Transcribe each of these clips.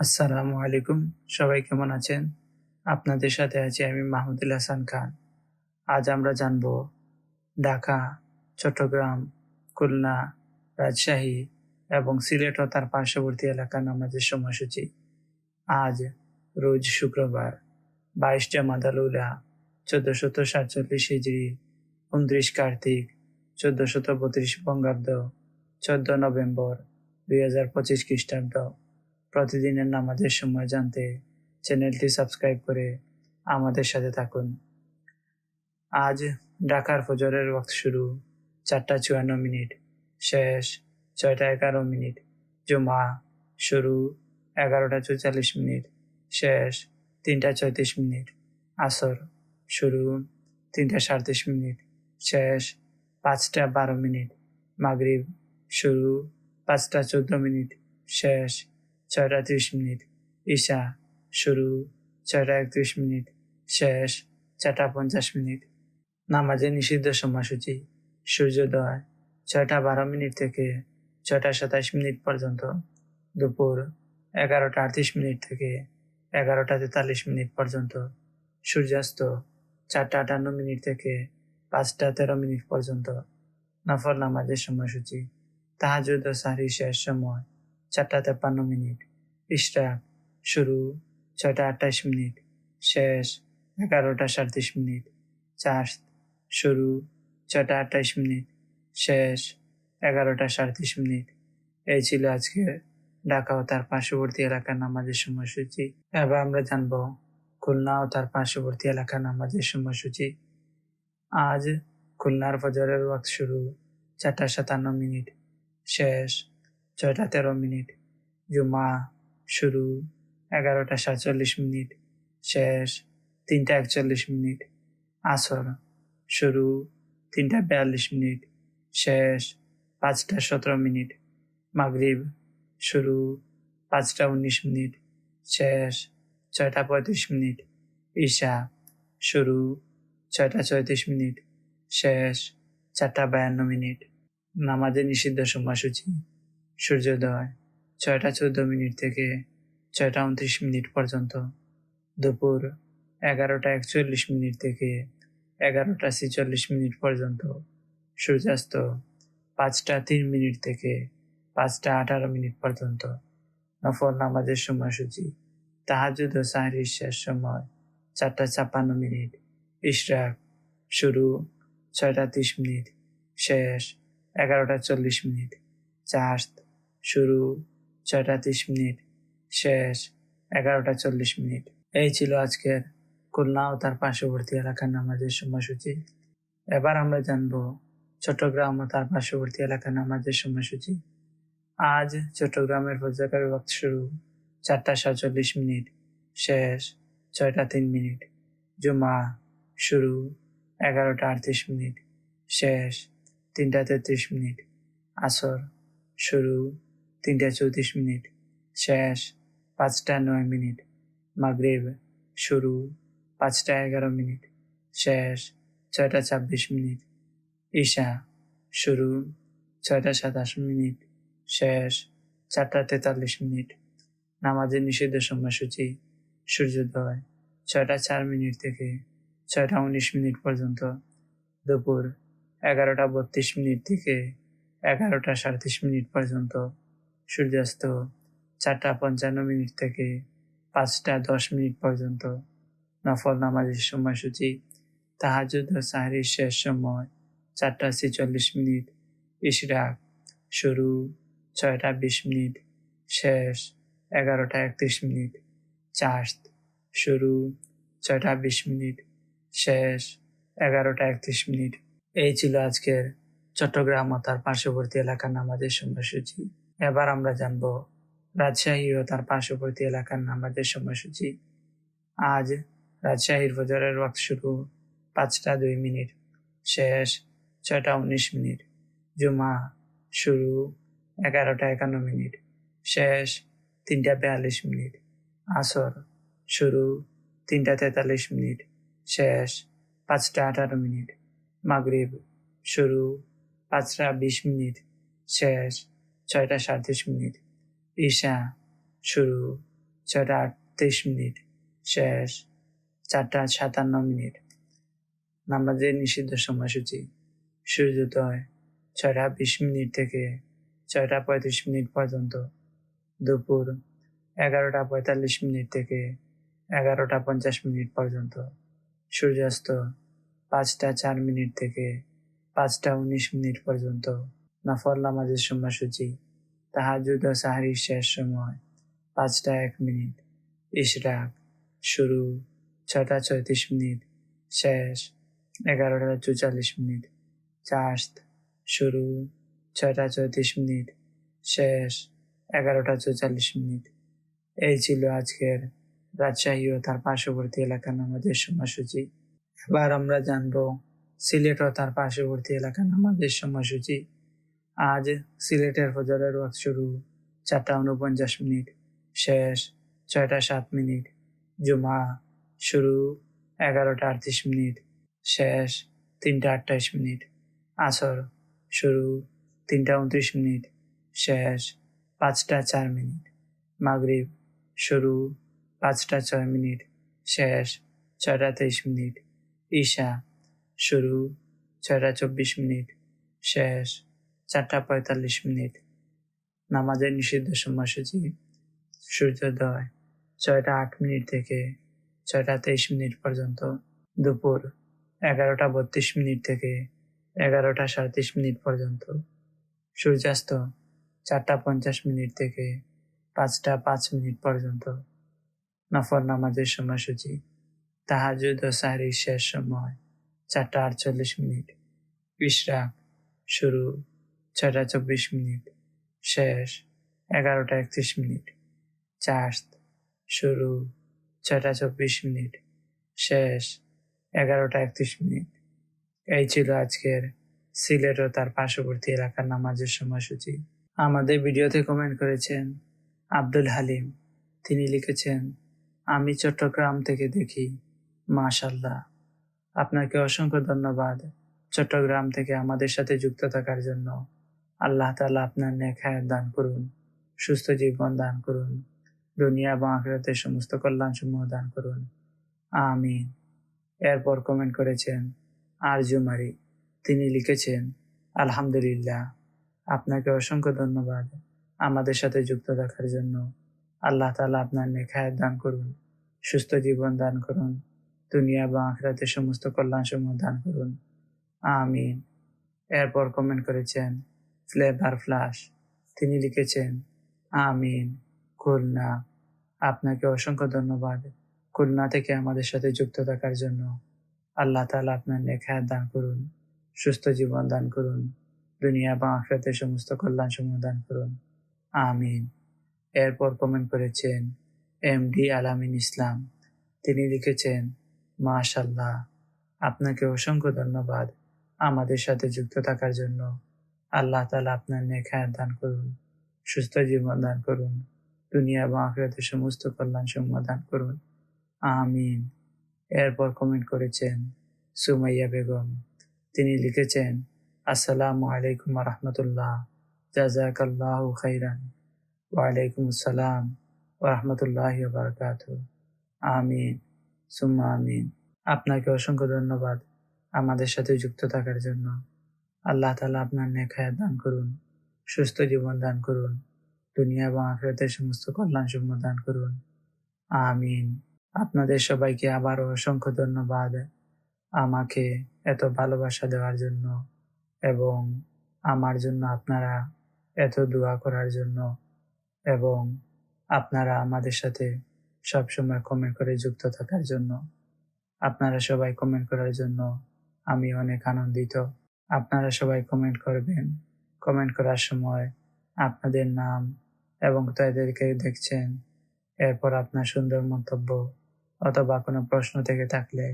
আসসালামু আলাইকুম। সবাই কেমন আছেন? আপনাদের সাথে আছি আমি মাহমুদুল হাসান খান। আজ আমরা জানব ঢাকা, চট্টগ্রাম, খুলনা, রাজশাহী এবং সিলেট ও তার পার্শ্ববর্তী এলাকার নামাজের সময়সূচি। আজ রোজ শুক্রবার, বাইশ জামাদালুলা চোদ্দশত সাতচল্লিশ হিজড়ি উনত্রিশ কার্তিক, চোদ্দশত বত্রিশ বঙ্গাব্দ, চোদ্দ নভেম্বর, দুই হাজার পঁচিশ খ্রিস্টাব্দ। প্রতিদিনের নামাজের সময় জানতে চ্যানেলটি সাবস্ক্রাইব করে আমাদের সাথে থাকুন। আজ ঢাকার ফজরের ওয়াক্ত শুরু, চারটা চুয়ান্ন মিনিট। শেষ, ছয়টা এগারো মিনিট। জুমা শুরু, এগারোটা চৌচল্লিশ মিনিট। শেষ, তিনটা চৌত্রিশ মিনিট। আসর শুরু, তিনটা সাঁত্রিশ মিনিট। শেষ, পাঁচটা বারো মিনিট। মাগরিব শুরু, পাঁচটা চোদ্দ মিনিট। শেষ ছয়টা ত্রিশ মিনিট, ঈশা শুরু ছয়টা একত্রিশ মিনিট, শেষ চারটা পঞ্চাশ মিনিট। নামাজের নিষিদ্ধ সময়সূচি, সূর্যোদয় ছয়টা বারো মিনিট থেকে ছয়টা সাতাশ মিনিট পর্যন্ত। দুপুর এগারোটা আটত্রিশ মিনিট থেকে এগারোটা তেতাল্লিশ মিনিট পর্যন্ত। সূর্যাস্ত চারটা আটান্ন মিনিট থেকে পাঁচটা তেরো মিনিট পর্যন্ত। নফল নামাজের সময়সূচি, তাহাজুদ ও শেষ সময়। চারটা তেপ্পান্ন মিনিট। ইশরাক শুরু ছয়টা আটাইশ মিনিট। শেষ এগারোটা সাঁত্রিশ মিনিট। চাষ শুরু ছয়টা আটাইশ মিনিট। শেষ এগারোটা সাঁত্রিশ মিনিট। এই ছিল আজকে ঢাকা ও তার পার্শ্ববর্তী এলাকার নামাজের সময়সূচি। এবার আমরা জানব খুলনা ও তার পার্শ্ববর্তী এলাকার নামাজের সময়সূচি। আজ খুলনার ফজরের ওয়াক্ত শুরু চারটা সাতান্ন মিনিট। শেষ ছয়টা তেরো মিনিট, জুমা শুরু এগারোটা সাতচল্লিশ মিনিট, শেষ তিনটা একচল্লিশ মিনিট, আসর শুরু তিনটা বিয়াল্লিশ মিনিট, শেষ পাঁচটা সতেরো মিনিট, মাগরিব শুরু পাঁচটা উনিশ মিনিট, শেষ ছয়টা পঁয়ত্রিশ মিনিট, ঈশা শুরু ছয়টা ছয়ত্রিশ মিনিট, শেষ চারটা বায়ান্ন মিনিট, নামাজের নিষিদ্ধ সময়সূচি। সূর্যোদয় ছয়টা চোদ্দ মিনিট থেকে ছয়টা উনত্রিশ মিনিট পর্যন্ত। দুপুর এগারোটা একচল্লিশ মিনিট থেকে এগারোটা ছেচল্লিশ মিনিট পর্যন্ত। সূর্যাস্ত পাঁচটা তিন মিনিট থেকে পাঁচটা আঠারো মিনিট পর্যন্ত। নফল নামাজের সময়সূচি। তাহাজুদ ও সাহরির শেষ সময় চারটা ছাপ্পান্ন মিনিট। ইশরাক শুরু ছয়টা তিরিশ মিনিট। শেষ এগারোটা চল্লিশ মিনিট। চাষত শুরু, ছয়টা তিরিশ মিনিট, শেষ এগারোটা চল্লিশ মিনিট। এই ছিল আজকের খুলনা ও তার পার্শ্ববর্তী এলাকার নামাজের সময়সূচি। এবার আমরা জানব চট্টগ্রাম ও তার পার্শ্ববর্তী এলাকার নামাজের সময়সূচি। আজ চট্টগ্রামের ফজরের ওয়াক্ত শুরু, চারটা সাতচল্লিশ মিনিট, শেষ ছয়টা তিন মিনিট। জুমা শুরু, এগারোটা আটত্রিশ মিনিট, শেষ তিনটা তেত্রিশ মিনিট। আসর শুরু তিনটা চৌত্রিশ মিনিট, শেষ পাঁচটা নয় মিনিট, মাগরেব শুরু পাঁচটা এগারো মিনিট, শেষ ছয়টা ছাব্বিশ মিনিট, ঈশা শুরু ছয়টা সাতাশ মিনিট, শেষ চারটা তেতাল্লিশ মিনিট, নামাজের নিষিদ্ধ সময়সূচি, সূর্যোদয় ছয়টা চার মিনিট থেকে ছয়টা উনিশ মিনিট পর্যন্ত, দুপুর এগারোটা বত্রিশ মিনিট থেকে এগারোটা সাঁত্রিশ মিনিট পর্যন্ত সূর্যাস্ত চারটা পঞ্চান্ন মিনিট থেকে পাঁচটা দশ মিনিট পর্যন্ত নফল নামাজের সময়সূচি, তাহাজুদ ও সাহরির শেষ সময় চারটা ছেচল্লিশ মিনিট ইশরাক শুরু ছয়টা বিশ মিনিট, শেষ এগারোটা একত্রিশ মিনিট চাষ শুরু ছয়টা বিশ মিনিট, শেষ এগারোটা একত্রিশ মিনিট। এই ছিল আজকের চট্টগ্রাম ও তার পার্শ্ববর্তী এলাকার নামাজের সময়সূচি। এবার আমরা জানব রাজশাহী ও তার পার্শ্ববর্তী এলাকার নামাজের সময়সূচি। আজ রাজশাহীর ফজরের ওয়াক্ত শুরু পাঁচটা দুই মিনিট, শেষ ছয়টা উনিশ মিনিট, জুমা শুরু এগারোটা একান্ন মিনিট, শেষ তিনটা বিয়াল্লিশ মিনিট, আসর শুরু তিনটা তেতাল্লিশ মিনিট, শেষ পাঁচটা আঠারো মিনিট, মাগরিব শুরু পাঁচটা বিশ মিনিট, শেষ ছয়টা সাঁত্রিশ মিনিট। ঈশা, শুরু, ছয়টা আটত্রিশ মিনিট, শেষ, চারটা সাতান্ন মিনিট। নামাজের নিষিদ্ধ সময়সূচি, সূর্যোদয়, ছয়টা বিশ মিনিট থেকে ছয়টা পঁয়ত্রিশ মিনিট পর্যন্ত। দুপুর, এগারোটা পঁয়তাল্লিশ মিনিট থেকে এগারোটা পঞ্চাশ মিনিট পর্যন্ত। সূর্যাস্ত, পাঁচটা চার মিনিট থেকে পাঁচটা উনিশ মিনিট পর্যন্ত। নফল নামাজের সময়সূচি তাহাজুদ ও সাহারির শেষ সময়, পাঁচটা এক মিনিট ইশরাক শুরু, ছটা ছয়ত্রিশ মিনিট, শেষ, এগারোটা চুয়াল্লিশ মিনিট চাষত শুরু ছয়টা চৌত্রিশ মিনিট, শেষ, এগারোটা চৌচল্লিশ মিনিট। এই ছিল আজকের রাজশাহী ও তার পার্শ্ববর্তী এলাকার নামাজের সময়সূচি। এবার আমরা জানব সিলেট ও তার পার্শ্ববর্তী এলাকার নামাজের সময়সূচি। আজ সিলেটের ফজরের ওয়াক্ত শুরু। চারটা উনপঞ্চাশ মিনিট, শেষ ছয়টা সাত মিনিট। জুমা শুরু এগারোটা আটত্রিশ মিনিট, শেষ তিনটা আটটাইশ মিনিট। আসর শুরু তিনটা উনত্রিশ মিনিট, শেষ পাঁচটা চার মিনিট। মাগরিব শুরু পাঁচটা ছয় মিনিট, শেষ ছয়টা তেইশ মিনিট। ঈশা শুরু ছয়টা চব্বিশ মিনিট, শেষ চারটা পঁয়তাল্লিশ মিনিট। নামাজের নিষিদ্ধ সময়সূচি সূর্যোদয় ছয়টা আট মিনিট থেকে ছয়টা তেইশ মিনিট পর্যন্ত। দুপুর এগারোটা বত্রিশ মিনিট থেকে এগারোটা সাঁত্রিশ মিনিট পর্যন্ত। সূর্যাস্ত চারটা পঞ্চাশ মিনিট থেকে পাঁচটা পাঁচ মিনিট পর্যন্ত। নফর নামাজের সময়সূচি তাহাজুদ ও সাহরির শেষ সময় চারটা আটচল্লিশ মিনিট। ইশরাক শুরু। ছয়টা চব্বিশ মিনিট, শেষ এগারোটা একত্রিশ মিনিট, চার্জ শুরু ছয়টা চব্বিশ মিনিট, শেষ এগারোটা একত্রিশ মিনিট। এই ছিল আজকের সিলেট ও তার পার্শ্ববর্তী এলাকার নামাজের সময়সূচি। আমাদের ভিডিওতে কমেন্ট করেছেন আব্দুল হালিম। তিনি লিখেছেন, আমি চট্টগ্রাম থেকে দেখি মাশাল্লাহ আপনাকে অসংখ্য ধন্যবাদ চট্টগ্রাম থেকে আমাদের সাথে যুক্ত থাকার জন্য। আল্লাহ তালা আপনার নেখায় দান করুন, সুস্থ জীবন দান করুন, দুনিয়া এবং আখরাতের সমস্ত কল্যাণ সমূহ দান করুন। আমিন। এরপর কমেন্ট করেছেন আরজুমারি তিনি লিখেছেন, আলহামদুলিল্লাহ, আপনাকে অসংখ্য ধন্যবাদ আমাদের সাথে যুক্ত থাকার জন্য। আল্লাহ তালা আপনার নেখায় দান করুন, সুস্থ জীবন দান করুন, দুনিয়া বা আখরাতের সমস্ত কল্যাণ সমূহ দান করুন। আমিন। এরপর কমেন্ট করেছেন ফ্লেভার ফ্লাশ তিনি লিখেছেন, আমিন, খুলনা। আপনাকে অসংখ্য ধন্যবাদ। খুলনা থেকে আমাদের সাথে যুক্ত থাকার জন্য। আল্লাহ তালা আপনার নেখায় দান করুন, সুস্থ জীবন দান করুন, দুনিয়া বা আখরাতের সমস্ত কল্যাণ সমূহ দান করুন। আমিন। এরপর কমেন্ট করেছেন, এম ডি আলামিন ইসলাম। তিনি লিখেছেন মাশাল্লাহ আপনাকে অসংখ্য ধন্যবাদ আমাদের সাথে যুক্ত থাকার জন্য। আল্লাহ তালা আপনার নেখায় দান করুন, সুস্থ জীবন দান করুন, দুনিয়া এবং আখরাতের সমস্ত কল্যাণ সমূহ দান করুন। আমিন। এরপর কমেন্ট করেছেন সুমাইয়া বেগম। তিনি লিখেছেন, আসসালামু আলাইকুম রহমতুল্লাহ। জাজাকাল্লাহ খাইরান। ওয়ালাইকুম আসসালাম ওরহমতুল্লাহ বারকাত। আমিন। সুম্মা আমিন। আপনাকে অসংখ্য ধন্যবাদ আমাদের সাথে যুক্ত থাকার জন্য। আল্লাহ তালা আপনার নেখায় দান করুন, সুস্থ জীবন দান করুন, দুনিয়া এবং আখরাতের সমস্ত কল্যাণ সমূহ দান করুন। আমিন। আপনাদের সবাইকে আবারও অসংখ্য ধন্যবাদ আমাকে এত ভালোবাসা দেওয়ার জন্য এবং আমার জন্য আপনারা এত দোয়া করার জন্য এবং আপনারা আমাদের সাথে সবসময় কমেন্ট করে যুক্ত থাকার জন্য। আপনারা সবাই কমেন্ট করার জন্য আমি অনেক আনন্দিত। আপনারা সবাই কমেন্ট করবেন। কমেন্ট করার সময় আপনাদের নাম এবং তাদেরকে দেখছেন। এরপর আপনার সুন্দর মন্তব্য অথবা কোনো প্রশ্ন থেকে থাকলে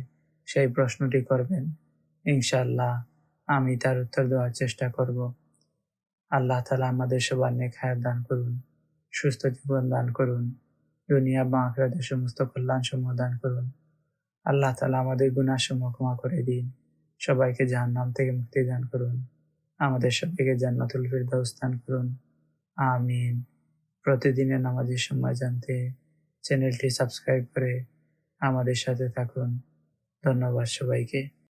সেই প্রশ্নটি করবেন। ইনশাল্লাহ আমি তার উত্তর দেওয়ার চেষ্টা করব। আল্লাহ তালা আমাদের সবার নেখায় দান করুন, সুস্থ জীবন দান করুন, দুনিয়া বা আখরাতের সমস্ত কল্যাণ সমূহ দান করুন। আল্লাহ তালা আমাদের গুণাসমূহ ক্ষমা করে দিন। সবাইকে জাহান্নাম থেকে মুক্তি দান করুন। আমাদের সবাইকে জান্নাতুল ফিরদাউস দান করুন। আমিন। প্রতিদিনের নামাজের সময় জানতে চ্যানেলটি সাবস্ক্রাইব করে আমাদের সাথে থাকুন। ধন্যবাদ সবাইকে।